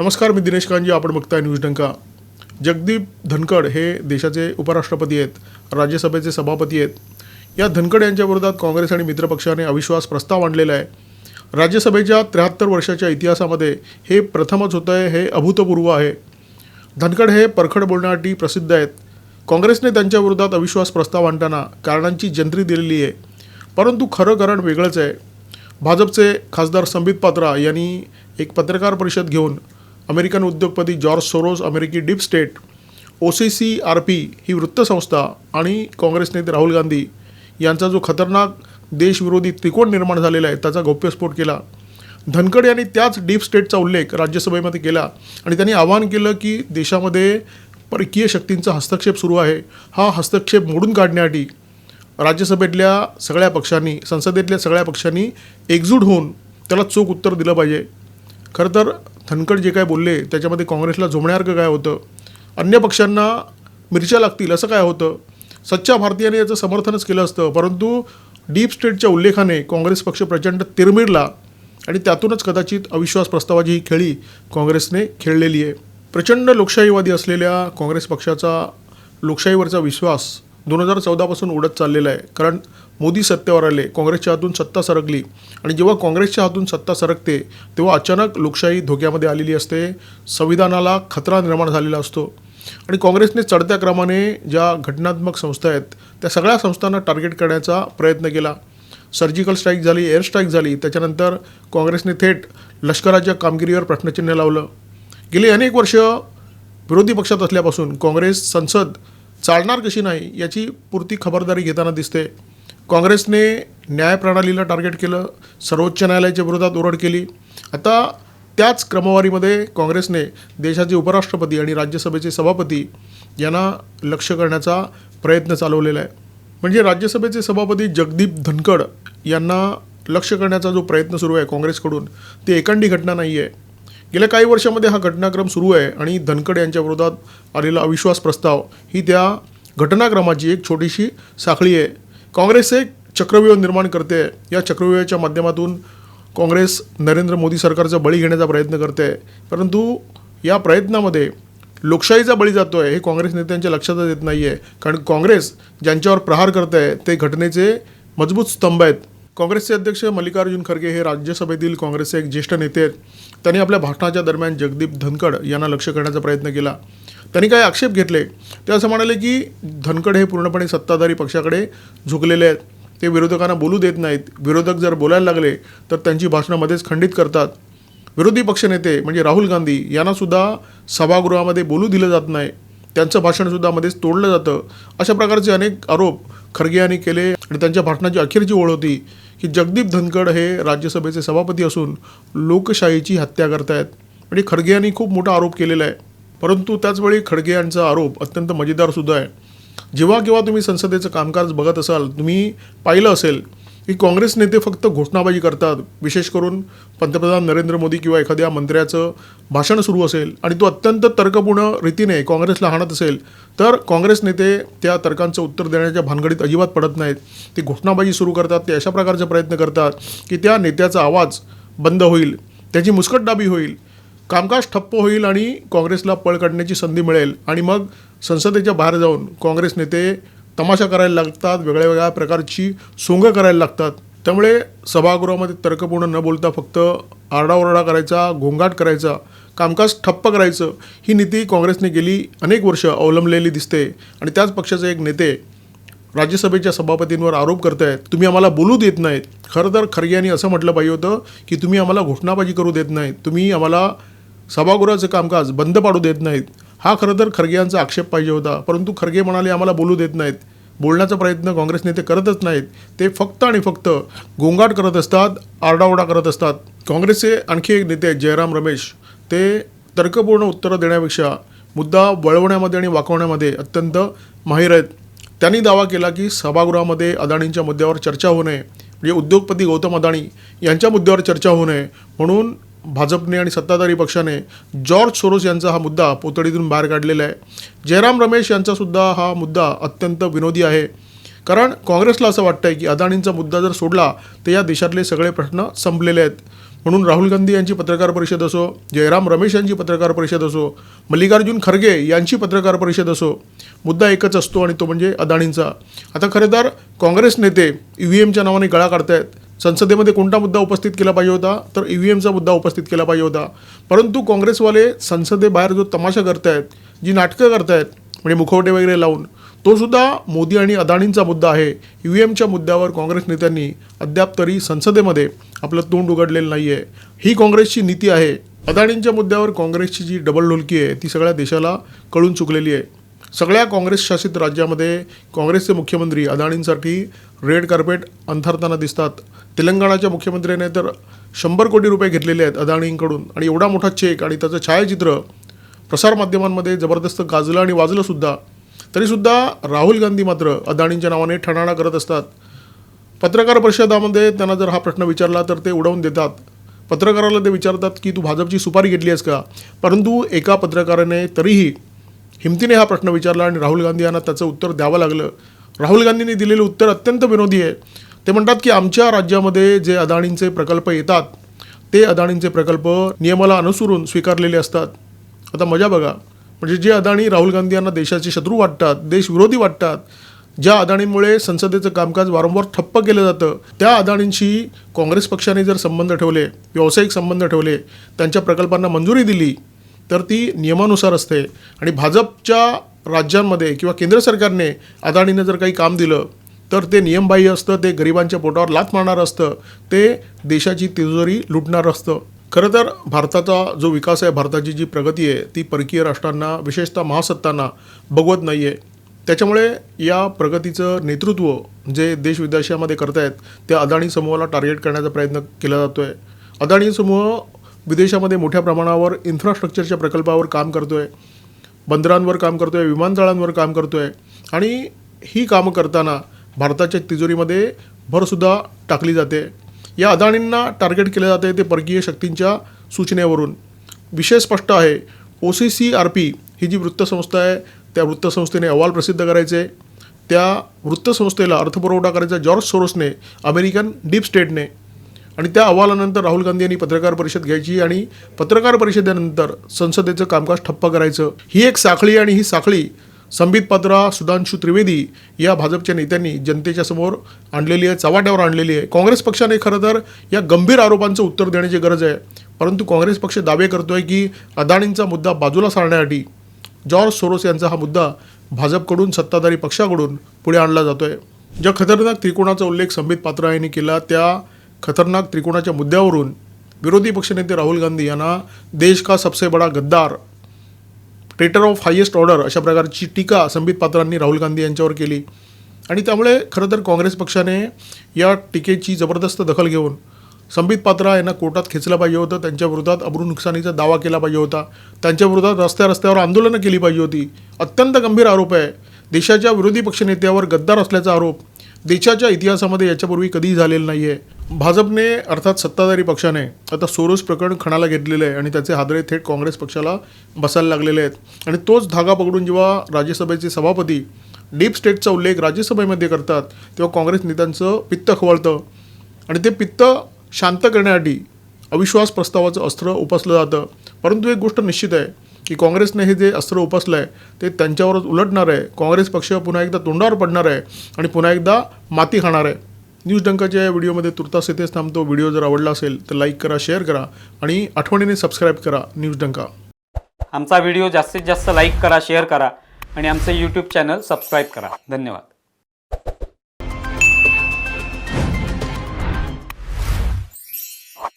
नमस्कार मी दिनेश कांजी आपण बघताय न्यूज डंका. जगदीप धनखड हे देशाचे उपराष्ट्रपती आहेत राज्यसभेचे सभापती आहेत. या धनखड यांच्या विरोधात काँग्रेस आणि मित्रपक्षाने अविश्वास प्रस्ताव आणलेला आहे. राज्यसभेच्या त्र्याहत्तर वर्षाच्या इतिहासामध्ये हे प्रथमच होतं आहे हे अभूतपूर्व आहे. धनखड हे परखड बोलण्यासाठी प्रसिद्ध आहेत. काँग्रेसने त्यांच्या विरोधात अविश्वास प्रस्ताव आणताना कारणांची जंत्री दिलेली आहे. परंतु खरं कारण वेगळंच आहे. भाजपचे खासदार संबित पात्रा यांनी एक पत्रकार परिषद घेऊन अमेरिकन उद्योगपती जॉर्ज सोरोस अमेरिकी deep state O C C R P ही वृत्तसंस्था आणि काँग्रेस नेते राहुल गांधी यांचा जो खतरनाक देशविरोधी त्रिकोण निर्माण झालेला आहे त्याचा गौप्यस्फोट केला. धनखड यांनी त्याच डीप स्टेटचा उल्लेख राज्यसभेमध्ये केला आणि त्यांनी आवाहन केलं की देशामध्ये परकीय शक्तींचा हस्तक्षेप सुरू आहे. हा हस्तक्षेप मोडून काढण्यासाठी राज्यसभेतल्या सगळ्या पक्षांनी संसदेतल्या सगळ्या पक्षांनी एकजूट होऊन त्याला चोख उत्तर दिलं पाहिजे. खरं तर धनकड जे काय बोलले त्याच्यामध्ये काँग्रेसला झोमण्यासारखं काय होतं? अन्य पक्षांना मिरच्या लागतील असं काय होतं? सच्च्या भारतीयाने याचं समर्थनच केलं असतं. परंतु डीप स्टेटच्या उल्लेखाने काँग्रेस पक्ष प्रचंड तिरमिरला आणि त्यातूनच कदाचित अविश्वास प्रस्तावाची ही खेळी काँग्रेसने खेळलेली आहे. प्रचंड लोकशाहीवादी असलेल्या काँग्रेस पक्षाचा लोकशाहीवरचा विश्वास दोन हजार चौदापासून उडत चाललेला आहे. कारण मोदी सत्तेवर आले काँग्रेसच्या हातून सत्ता सरकली आणि जेव्हा काँग्रेसच्या हातून सत्ता सरकते तेव्हा अचानक लोकशाही धोक्यामध्ये आलेली असते संविधानाला खतरा निर्माण झालेला असतो आणि काँग्रेसने चढत्या क्रमाने ज्या घटनात्मक संस्था आहेत त्या सगळ्या संस्थांना टार्गेट करण्याचा प्रयत्न केला. सर्जिकल स्ट्राईक झाली एअर स्ट्राईक झाली त्याच्यानंतर काँग्रेसने थेट लष्कराच्या कामगिरीवर प्रश्नचिन्ह लावलं. गेली अनेक वर्ष विरोधी पक्षात असल्यापासून काँग्रेस संसद चालणार कशी नाही याची पुरती खबरदारी घेताना दिसते. काँग्रेसने न्यायप्रणालीला टार्गेट केलं सर्वोच्च न्यायालयाच्या विरोधात ओरड केली. आता त्याच क्रमवारीमध्ये काँग्रेसने देशाचे उपराष्ट्रपती आणि राज्यसभेचे सभापती यांना लक्ष करण्याचा प्रयत्न चालवलेला आहे. म्हणजे राज्यसभेचे सभापती जगदीप धनखड यांना लक्ष करण्याचा जो प्रयत्न सुरू आहे काँग्रेसकडून ते एकांडी घटना नाही आहे गेल्या काही वर्षामध्ये हा घटनाक्रम सुरू आहे आणि धनखड यांच्या विरोधात आलेला अविश्वास प्रस्ताव ही त्या घटनाक्रमाची एक छोटीशी साखळी आहे. काँग्रेस एक चक्रव्यूह निर्माण करते. या चक्रव्यूहाच्या माध्यमातून काँग्रेस नरेंद्र मोदी सरकारचा बळी घेण्याचा प्रयत्न करते. आहे परंतु या प्रयत्नामध्ये लोकशाहीचा बळी जातो आहे हे काँग्रेस नेत्यांच्या लक्षातच येत नाही आहे कारण काँग्रेस ज्यांच्यावर प्रहार करत आहे ते घटनेचे मजबूत स्तंभ आहेत. काँग्रेसचे अध्यक्ष मल्लिकार्जुन खरगे हे राज्यसभेतील काँग्रेसचे एक ज्येष्ठ नेते आहेत. त्यांनी आपल्या भाषणाच्या दरम्यान जगदीप धनखड यांना लक्ष करण्याचा प्रयत्न केला. त्यांनी काही आक्षेप घेतले. ते असं म्हणाले की धनखड हे पूर्णपणे सत्ताधारी पक्षाकडे झुकलेले आहेत. ते विरोधकांना बोलू देत नाहीत. विरोधक जर बोलायला लागले तर त्यांची भाषणं मध्येच खंडित करतात. विरोधी पक्षनेते म्हणजे राहुल गांधी यांनासुद्धा सभागृहामध्ये बोलू दिलं जात नाही. त्यांचं भाषणसुद्धा मध्येच तोडलं जातं. अशा प्रकारचे अनेक आरोप खरगे यांनी केले आणि त्यांच्या भाषणाची अखेरची ओळ होती. की जगदीप धनखड हे राज्यसभेचे सभापती असून लोकशाहीची हत्या करतायत. म्हणजे खडगे यांनी खूप मोठा आरोप केलेला आहे. परंतु त्याचवेळी खडगे यांचा आरोप अत्यंत मजेदारसुद्धा आहे. जेव्हा केव्हा तुम्ही संसदेचं कामकाज बघत असाल तुम्ही पाहिलं असेल की काँग्रेस नेते फक्त घोषणाबाजी करतात. विशेष करून पंतप्रधान नरेंद्र मोदी किंवा एखाद्या मंत्र्याचं भाषण सुरू असेल आणि तो अत्यंत तर्कपूर्ण रीतीने काँग्रेसला हाणत असेल तर काँग्रेस नेते त्या तर्कांचं उत्तर देण्याच्या भानगडीत अजिबात पडत नाहीत. ते घोषणाबाजी सुरू करतात ते अशा प्रकारचे प्रयत्न करतात की त्या नेत्याचा आवाज बंद होईल त्याची मुस्कटदाबी होईल कामकाज ठप्प होईल आणि काँग्रेसला पळ काढण्याची संधी मिळेल. आणि मग संसदेच्या बाहेर जाऊन काँग्रेस नेते तमाशा करायला लागतात वेगळ्या वेगळ्या प्रकारची सोंगं करायला लागतात. त्यामुळे सभागृहामध्ये तर्कपूर्ण न बोलता फक्त आरडाओरडा करायचा गोंगाट करायचा कामकाज ठप्प करायचं ही नीती काँग्रेसने गेली अनेक वर्ष अवलंबलेली दिसते. आणि त्याच पक्षाचे एक नेते राज्यसभेच्या सभापतींवर आरोप करत आहेत तुम्ही आम्हाला बोलू देत नाहीत. खरं तर खरगे यांनी असं म्हटलं पाहिजे होतं की तुम्ही आम्हाला घोषणाबाजी करू देत नाहीत. तुम्ही आम्हाला सभागृहाचं कामकाज बंद पाडू देत नाहीत. हा खरं तर खरगे यांचा आक्षेप पाहिजे होता परंतु खरगे म्हणाले आम्हाला बोलू देत नाहीत. बोलण्याचा प्रयत्न काँग्रेस नेते करतच नाहीत. ते फक्त आणि फक्त गोंगाट करत असतात आरडाओरडा करत असतात. काँग्रेसचे आणखी एक नेते जयराम रमेश ते तर्कपूर्ण उत्तरं देण्यापेक्षा मुद्दा वळवण्यामध्ये आणि वाकवण्यामध्ये अत्यंत माहीर आहेत. त्यांनी दावा केला की सभागृहामध्ये अदाणींच्या मुद्द्यावर चर्चा होऊ नये म्हणजे उद्योगपती गौतम अदाणी यांच्या मुद्द्यावर चर्चा होऊ नये म्हणून भाजपने आणि सत्ताधारी पक्षाने जॉर्ज सोरोस यांचा हा मुद्दा पोतडीतून बाहेर काढलेला आहे. जयराम रमेश यांचासुद्धा हा मुद्दा अत्यंत विनोदी आहे. कारण काँग्रेसला असं वाटतं आहे की अदाणींचा मुद्दा जर सोडला तर या देशातले सगळे प्रश्न संपलेले आहेत. म्हणून राहुल गांधी यांची पत्रकार परिषद असो जयराम रमेश यांची पत्रकार परिषद असो मल्लिकार्जुन खरगे यांची पत्रकार परिषद असो मुद्दा एकच असतो आणि तो म्हणजे अदाणींचा आता खरं तर काँग्रेस नेते ई व्ही एमच्या नावाने गळा काढतायत. संसदेमध्ये कोणता मुद्दा उपस्थित केला पाहिजे होता? तर ई व्ही एमचा मुद्दा उपस्थित केला पाहिजे होता. परंतु काँग्रेसवाले संसदेबाहेर जो तमाशा करतायत जी नाटकं करतायत म्हणजे मुखवटे वगैरे लावून तो सुद्धा मोदी आणि अदाणींचा मुद्दा आहे. ई व्ही एमच्या मुद्द्यावर काँग्रेस नेत्यांनी अद्याप तरी संसदेमध्ये आपलं तोंड उघडलेलं नाही आहे ही काँग्रेसची नीती आहे. अदाणींच्या मुद्द्यावर काँग्रेसची जी डबल ढोलकी आहे ती सगळ्या देशाला कळून चुकलेली आहे. सगळ्या काँग्रेस शासित राज्यामध्ये काँग्रेसचे मुख्यमंत्री अदाणींसाठी रेड कार्पेट अंथरताना दिसतात. तेलंगणाच्या मुख्यमंत्र्याने तर शंभर कोटी रुपये घेतलेले आहेत अदाणींकडून. आणि एवढा मोठा चेक आणि त्याचं छायाचित्र प्रसारमाध्यमांमध्ये जबरदस्त गाजलं आणि वाजलंसुद्धा तरीसुद्धा राहुल गांधी मात्र अदाणींच्या नावाने ठणाणा करत असतात. पत्रकार परिषदामध्ये त्यांना जर हा प्रश्न विचारला तर ते उडवून देतात. पत्रकाराला ते विचारतात की तू भाजपची सुपारी घेतली आहेस का? परंतु एका पत्रकाराने तरीही हिमतीने हा प्रश्न विचारला आणि राहुल गांधी यांना त्याचं उत्तर द्यावं लागलं. राहुल गांधींनी दिलेलं उत्तर अत्यंत विनोदी आहे. ते म्हणतात की आमच्या राज्यामध्ये जे अदाणींचे प्रकल्प येतात ते अदाणींचे प्रकल्प नियमाला अनुसरून स्वीकारलेले असतात. आता मजा बघा. म्हणजे जे अदाणी राहुल गांधी यांना देशाचे शत्रू वाटतात देशविरोधी वाटतात ज्या अदाणींमुळे संसदेचं कामकाज वारंवार ठप्प केलं जातं त्या अदाणींशी काँग्रेस पक्षाने जर संबंध ठेवले व्यावसायिक संबंध ठेवले त्यांच्या प्रकल्पांना मंजुरी दिली तर ती नियमानुसार असते. आणि भाजपच्या राज्यांमध्ये किंवा केंद्र सरकारने अदाणीनं जर काही काम दिलं तर ते नियमबाह्य असतं ते गरिबांच्या पोटावर लात मारणारं असतं ते देशाची तिजोरी लुटणार असतं. खरं तर भारताचा जो विकास आहे भारताची जी प्रगती आहे ती परकीय राष्ट्रांना विशेषतः महासत्तांना बघवत नाही आहे त्याच्यामुळे या प्रगतीचं नेतृत्व जे देश विदेशामध्ये करतायत त्या अदाणी समूहाला टार्गेट करण्याचा प्रयत्न केला जातो आहे अदाणी समूह विदेशामध्ये मोठ्या प्रमाणावर इन्फ्रास्ट्रक्चरच्या प्रकल्पावर काम करतो आहे बंदरांवर काम करतो आहे विमानतळांवर काम करतो आहे आणि ही कामं करताना भारताच्या तिजोरीमध्ये भरसुद्धा टाकली जाते. या अदाणींना टार्गेट केलं जाते ते परकीय शक्तींच्या सूचनेवरून. विषय स्पष्ट आहे O C C R P ही जी वृत्तसंस्था आहे त्या वृत्तसंस्थेने अहवाल प्रसिद्ध करायचे. त्या वृत्तसंस्थेला अर्थपुरवठा करायचा जॉर्ज सोरोसने अमेरिकन डीप स्टेटने. आणि त्या अहवालानंतर राहुल गांधी यांनी पत्रकार परिषद घ्यायची आणि पत्रकार परिषदेनंतर संसदेचं कामकाज ठप्प करायचं. ही एक साखळी आणि ही साखळी संबित पात्रा सुधांशू त्रिवेदी या भाजपच्या नेत्यांनी जनतेच्या समोर आणलेली आहे चव्हाट्यावर आणलेली आहे. काँग्रेस पक्षाने खरं तर या गंभीर आरोपांचं उत्तर देण्याची गरज आहे. परंतु काँग्रेस पक्ष दावे करतो आहे की अदाणींचा मुद्दा बाजूला सारण्यासाठी जॉर्ज सोरोस यांचा हा मुद्दा भाजपकडून सत्ताधारी पक्षाकडून पुढे आणला जातो आहे ज्या खतरनाक त्रिकोणाचा उल्लेख संबित पात्रा यांनी केला त्या खतरनाक त्रिकोणाच्या मुद्द्यावरून विरोधी पक्षनेते राहुल गांधी यांना देश का सबसे बडा गद्दार ट्रेटर ऑफ हायेस्ट ऑर्डर अशा प्रकारची टीका संबित पात्रांनी राहुल गांधी यांच्यावर केली. आणि त्यामुळे खरं तर काँग्रेस पक्षाने या टीकेची जबरदस्त दखल घेऊन संबित पात्रा यांना कोर्टात खेचलं पाहिजे होतं. त्यांच्या विरोधात अब्रू नुकसानीचा दावा केला पाहिजे होता. त्यांच्या विरोधात रस्त्या रस्त्यावर आंदोलनं केली पाहिजे होती. अत्यंत गंभीर आरोप आहे. देशाच्या विरोधी पक्षनेत्यावर गद्दार असल्याचा आरोप देशाच्या इतिहासामध्ये याच्यापूर्वी कधीही झालेला नाही आहे भाजपने अर्थात सत्ताधारी पक्षाने आता सोरोस प्रकरण खणाला घेतलेलं आहे आणि त्याचे हादरे थेट काँग्रेस पक्षाला बसायला लागलेले आहेत. आणि तोच धागा पकडून जेव्हा राज्यसभेचे सभापती डीप स्टेटचा उल्लेख राज्यसभेमध्ये करतात तेव्हा काँग्रेस नेत्यांचं पित्त खवळतं. आणि ते पित्त शांत करण्यासाठी अविश्वास प्रस्तावाचं अस्त्र उपसलं जातं. परंतु एक गोष्ट निश्चित आहे की काँग्रेसने हे जे अस्त्र उपसलं आहे ते त्यांच्यावरच उलटणार आहे. काँग्रेस पक्ष पुन्हा एकदा तोंडावर पडणार आहे आणि पुन्हा एकदा माती खाणार आहे. न्यूज डंकाच्या या व्हिडिओमध्ये तुर्तास येथेच थांबतो. व्हिडिओ जर आवडला असेल तर लाईक करा शेअर करा आणि आठवणीने सबस्क्राईब करा न्यूज डंका. आमचा व्हिडिओ जास्तीत जास्त लाईक करा शेअर करा आणि आमचं यूट्यूब चॅनल सबस्क्राईब करा. धन्यवाद.